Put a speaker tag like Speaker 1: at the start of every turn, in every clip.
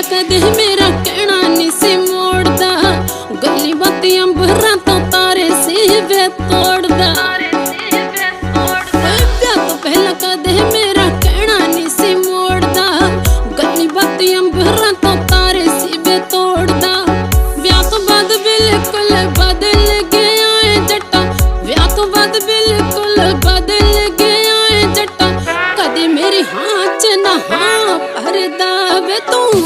Speaker 1: ਮੇਰਾ ਕਹਿਣਾ ਨਹੀਂ ਸੀ ਮੋੜਦਾ। ਗੱਲੀ ਬਾਤ ਅੰਬਰਾਂ ਤੋਂ ਤਾਰੇ ਸੀ ਵੇ ਤੋੜਦਾ। ਵਿਆਹ ਤੋਂ ਬਾਅਦ ਬਿਲਕੁਲ ਬਦਲ ਗਿਆ ਏ ਜੱਟਾ। ਵਿਆਹ ਤੋਂ ਬਾਅਦ ਬਿਲਕੁਲ ਬਦਲ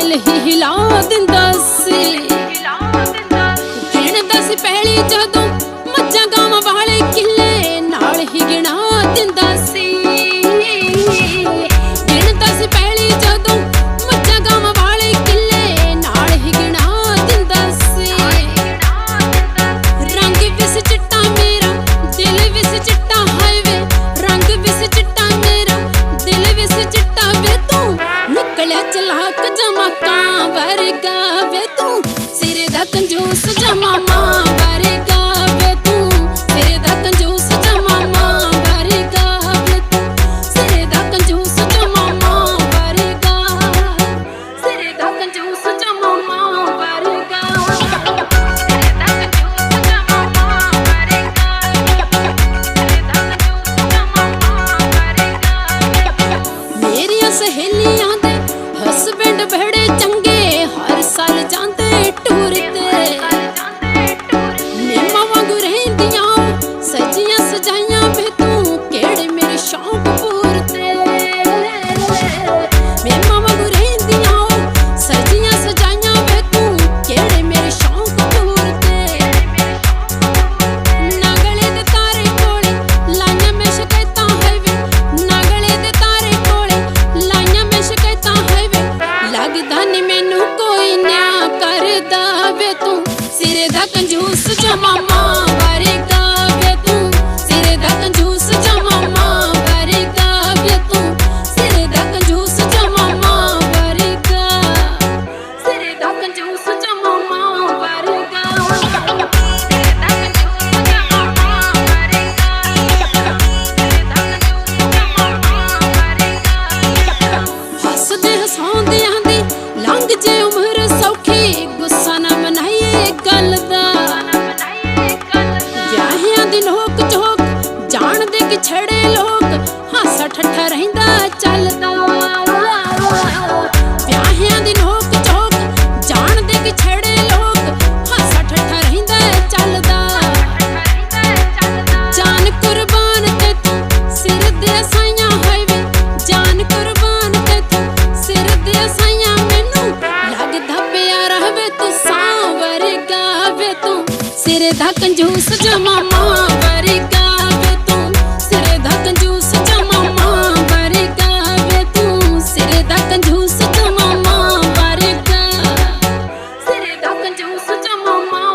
Speaker 1: ਦਿਲ ਹੀ ਹਿਲਾ ਦਿੰਦਾ ਸੀ। ਗਿਣਦਾ ਸੀ ਪਹਿਲੀ ਜਦੋਂ ਨਿਕਲਿਆ ਚਲਾਕ ਵਰਗਾ ਵੇ ਤੂੰ। ਸਿਰੇ ਦਾ ਕੰਜੂਸ ਜਮਾਮਾ ਵਰਗਾ ਵੇ ਤੂੰ। ਸਿਰੇ ਦਾ ਕੰਜੂਸ ਜਮਾਮਾ ਵਰਗਾ ਵੇ ਤੂੰ। ਸਿਰ ਦਾ ਕੰਜੂਸ ਜਮਾਮਾ ਵਰਗਾ। ਸਿਰੇ ਦਾ ਕੰਜੂਸ ਜਾਂਦੇ ਕੰਜੂਸ ਜਮਾਮਾ ਵਰਗਾ ਵੇ ਤੂੰ? ਸਿਰੇ ਦਾ ਕੰਜੂਸ ਜਮਾਮਾ ਵਰਗਾ ਵੇ ਤੂੰ? ਸਿਰੇ ਦਾ ਕੰਜੂਸ ਜਮਾਮਾ ਵਰਗਾ। ਸਿਰੇ ਦਾ ਕੰਜੂਸ ਜਮਾਮਾ ਵਰਗਾ। ਹੱਸਦੇ ਹਸਾਉਂਦਿਆਂ ਦੀ ਲੰਘ ਜੇ ਉਮਰ ਸੌਖੀ ਦੀ ਨੋਕ ਝੋਕ ਜਾਣਦੇ ਕਿ ਛੜੇ ਲੋਕ ਹਾਸਾ ਠੱਠਾ ਰਹਿੰਦਾ ਚੱਲਦਾ। ਸਿਰੇ ਦਾ ਕੰਜੂਸ ਜਮਾ ਮਾਂ ਵਰਗਾ ਵੇ ਤੂੰ। ਸਿਰੇ ਦਾ ਕੰਜੂਸ ਜਮਾ ਮਾਂ ਵਰਗਾ ਵੇ ਤੂੰ। ਸਿਰੇ ਦਾ ਕੰਜੂਸ ਜਮਾ ਮਾਂ ਵਰਗਾ ਸਿਰੇ ਦਾ ਕੰਜੂਸ ਜਮਾ ਮਾਂ